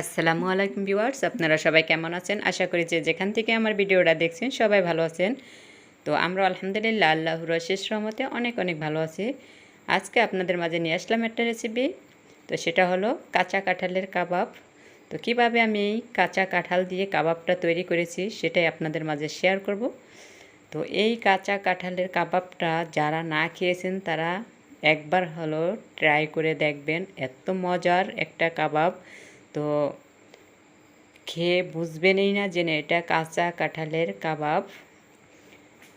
আসসালামু আলাইকুম ভিউয়ার্স, আপনারা সবাই কেমন আছেন? আশা করি যে যেখান থেকে আমার ভিডিওটা দেখছেন সবাই ভালো আছেন। তো আমরা আলহামদুলিল্লাহ আল্লাহর শেষ রহমতে অনেক অনেক ভালো আছি। আজকে আপনাদের মাঝে নিয়ে আসলাম একটা রেসিপি তো সেটা হলো কাঁচা কাঁঠালের কাবাব। তো কীভাবে আমি এই কাঁচা কাঁঠাল দিয়ে কাবাবটা তৈরি করেছি সেটাই আপনাদের মাঝে শেয়ার করব। তো এই কাঁচা কাঁঠালের কাবাবটা যারা না খেয়েছেন, তারা একবার হলো ট্রাই করে দেখবেন। এত মজার একটা কাবাব। তো খেয়ে বুঝবেনই না যে এটা কাঁচা কাঁঠালের কাবাব।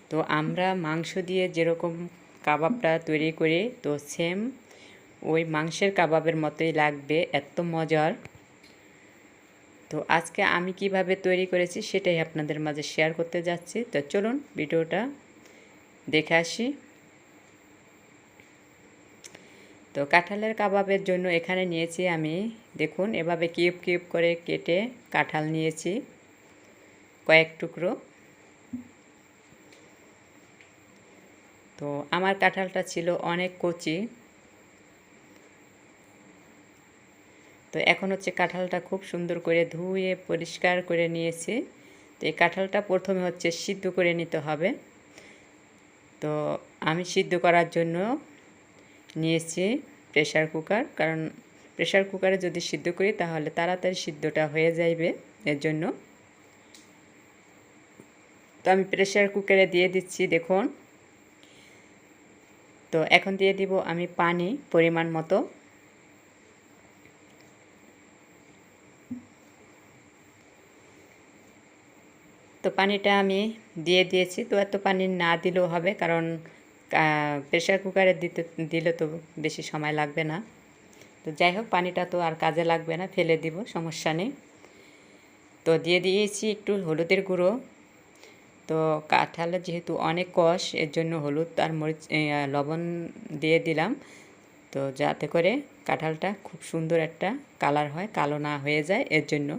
তো আমরা মাংস দিয়ে যেরকম কাবাবটা তৈরি করি, তো সেম ওই মাংসের কাবাবের মতোই লাগবে, এত মজার। তো আজকে আমি কীভাবে তৈরি করেছি সেটাই আপনাদের মাঝে শেয়ার করতে যাচ্ছি। তো চলুন ভিডিওটা দেখে আসি। তো কাঁঠালের কাবাবের জন্য এখানে নিয়েছি আমি, দেখুন, এভাবে কিউব কিউব করে কেটে কাঁঠাল নিয়েছি, কয়েক টুকরো। তো আমার কাঁঠালটা ছিল অনেক কচি। তো এখন হচ্ছে কাঁঠালটা খুব সুন্দর করে ধুয়ে পরিষ্কার করে নিয়েছি। তো এই কাঁঠালটা প্রথমে হচ্ছে সিদ্ধ করে নিতে হবে। তো আমি সিদ্ধ করার জন্য নিয়েছি প্রেশার কুকার কারণ প্রেশার কুকারে যদি সিদ্ধ করি তাহলে তাড়াতাড়ি সিদ্ধটা হয়ে যাইবে, এর জন্য। তো আমি প্রেশার কুকারে দিয়ে দিচ্ছি, দেখুন। তো এখন দিয়ে দিব আমি পানি পরিমাণ মতো। তো পানিটা আমি দিয়ে দিয়েছি, তো এত পানি না দিলেও হবে, কারণ প্রেশার কুকারে দিতে, দিলে তো বেশি সময় লাগবে না। তো যাই হোক, পানিটা তো আর কাজে লাগবে না, ফেলে দিব, সমস্যা নেই। তো দিয়ে দিয়েছি একটু হলুদের গুঁড়ো। তো কাঁঠালের যেহেতু অনেক কষ, এর জন্য হলুদ আর মরিচ লবণ দিয়ে দিলাম। তো যাতে করে কাঁঠালটা খুব সুন্দর একটা কালার হয়, কালো না হয়ে যায়, এর জন্য।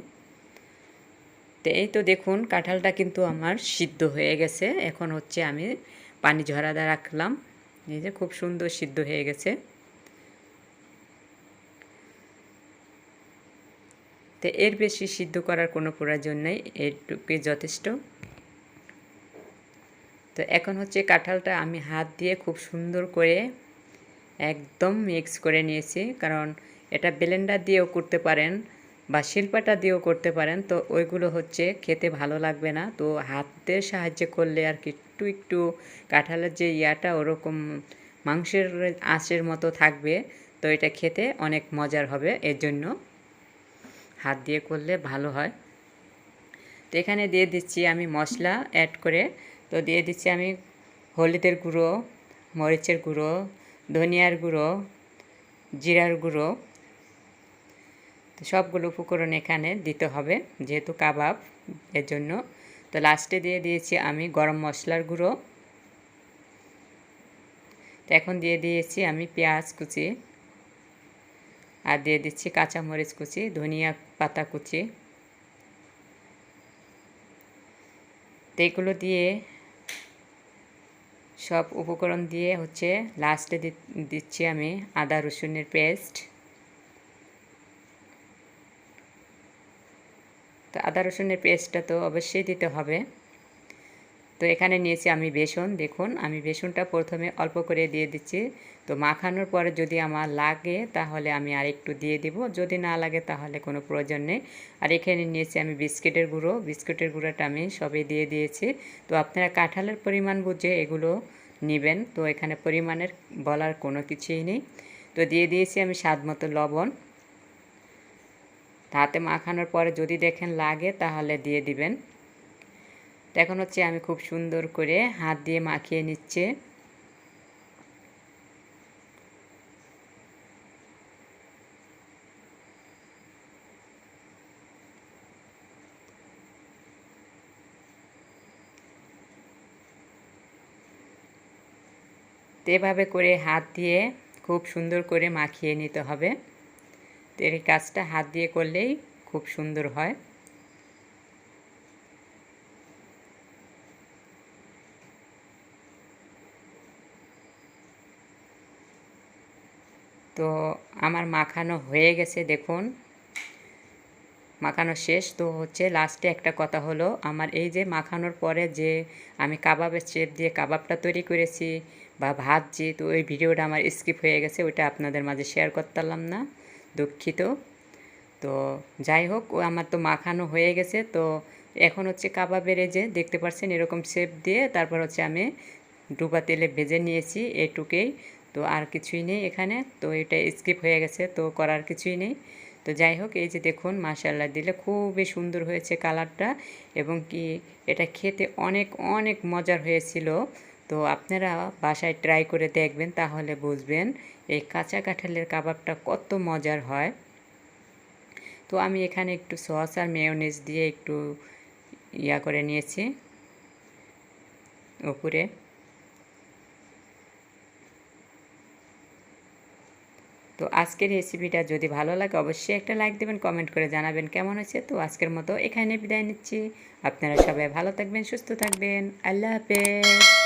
তো এই তো দেখুন, কাঁঠালটা কিন্তু আমার সিদ্ধ হয়ে গেছে। এখন হচ্ছে আমি পানি ঝরাদা রাখলাম। এই যে খুব সুন্দর সিদ্ধ হয়ে গেছে। তো এর বেশি সিদ্ধ করার কোনো প্রয়োজন নেই এরটুকুই যথেষ্ট। তো এখন হচ্ছে কাঁঠালটা আমি হাত দিয়ে খুব সুন্দর করে একদম মিক্স করে নিয়েছি, কারণ এটা ব্লেন্ডার দিয়েও করতে পারেন বা শিল্পাটা দিয়েও করতে পারেন, তো ওইগুলো হচ্ছে খেতে ভালো লাগবে না। তো হাতের সাহায্যে করলে আর কি একটু একটু কাঁঠালের যে ইয়াটা ওরকম মাংসের আঁশের মতো থাকবে, তো এটা খেতে অনেক মজার হবে। এর জন্য হাত দিয়ে করলে ভালো হয়। তো এখানে দিয়ে দিচ্ছি আমি মশলা অ্যাড করে। তো দিয়ে দিচ্ছি আমি হলুদের গুঁড়ো, মরিচের গুঁড়ো, ধনিয়ার গুঁড়ো, জিরার গুঁড়ো। সবগুলো উপকরণ এখানে দিতে হবে, যেহেতু কাবাব, এর জন্য। তো লাস্টে দিয়ে দিয়েছি আমি গরম মশলার গুঁড়ো। তো এখন দিয়ে দিয়েছি আমি পেঁয়াজ কুচি। আর দিয়ে দিচ্ছি কাঁচামরিচ কুচি, ধনিয়া পাতা কুচি। তো এগুলো দিয়ে সব উপকরণ দিয়ে হচ্ছে লাস্টে দিচ্ছি আমি আদা রসুনের পেস্ট আদা রসুনের পেস্টটা তো অবশ্যই দিতে হবে। তো এখানে নিয়েছি আমি বেসন। দেখুন, আমি বেসনটা প্রথমে অল্প করে দিয়ে দিচ্ছি। তো মাখানোর পরে যদি আমার লাগে, তাহলে আমি আর একটু দিয়ে দিব। যদি না লাগে, তাহলে কোনো প্রয়োজন নেই। আর এখানে নিয়েছি আমি বিস্কিটের গুঁড়ো। বিস্কুটের গুঁড়োটা আমি সবই দিয়ে দিয়েছি। তো আপনারা কাঁঠালের পরিমাণ বুঝে এগুলো নেবেন। তো এখানে পরিমাণের বলার কোনো কিছুই নেই। তো দিয়ে দিয়েছি আমি স্বাদ মতো লবণ। হাতে মাখানোর পরে যদি দেখেন লাগে, তাহলে দিয়ে দিবেন। এখন হচ্ছে আমি খুব সুন্দর করে হাত দিয়ে মাখিয়ে নিচ্ছে। এভাবে করে হাত দিয়ে খুব সুন্দর করে মাখিয়ে নিতে হবে। তো কাজটা হাত দিয়ে করলেই খুব সুন্দর হয়। তো আমার মাখানো হয়ে গেছে, দেখুন। মাখানো শেষ। তো হচ্ছে লাস্টে একটা কথা হলো, আমার এই যে মাখানোর পরে যে আমি কাবাবের শেপ দিয়ে কাবাবটা তৈরি করেছি বা ভাজছি, তো ওই ভিডিওটা আমার স্কিপ হয়ে গেছে, ওইটা আপনাদের মাঝে শেয়ার করতে পারলাম না। দুঃখিত। তো যাই হোক, ও আমার তো মাখানো হয়ে গেছে। তো এখন হচ্ছে কাবাবের যে, দেখতে পাচ্ছেন এরকম শেপ দিয়ে তারপর হচ্ছে আমি ডুবা তেলে ভেজে নিয়েছি এটুকুই। তো আর কিছুই নেই এখানে। তো এটা স্কিপ হয়ে গেছে। তো করার কিছুই নেই। তো যাই হোক, এই যে দেখুন মাশাল্লাহ দিলে খুবই সুন্দর হয়েছে কালারটা এবং কি এটা খেতে অনেক অনেক মজার হয়েছিল। তো আপনারা বাসায় ট্রাই করে দেখবেন, তাহলে বুঝবেন এই কাঁচা কাঁঠালের কাবাবটা কত মজার হয়। তো আমি এখানে একটু সস আর মেয়োনিজ দিয়ে একটু ইয়া করে নিয়েছি উপরে তো আজকের রেসিপিটা যদি ভালো লাগে, অবশ্যই একটা লাইক দেবেন কমেন্ট করে জানাবেন কেমন হয়েছে। তো আজকের মতো এখানে বিদায় নিচ্ছি। আপনারা সবাই ভালো থাকবেন, সুস্থ থাকবেন। আল্লাহ হাফেজ।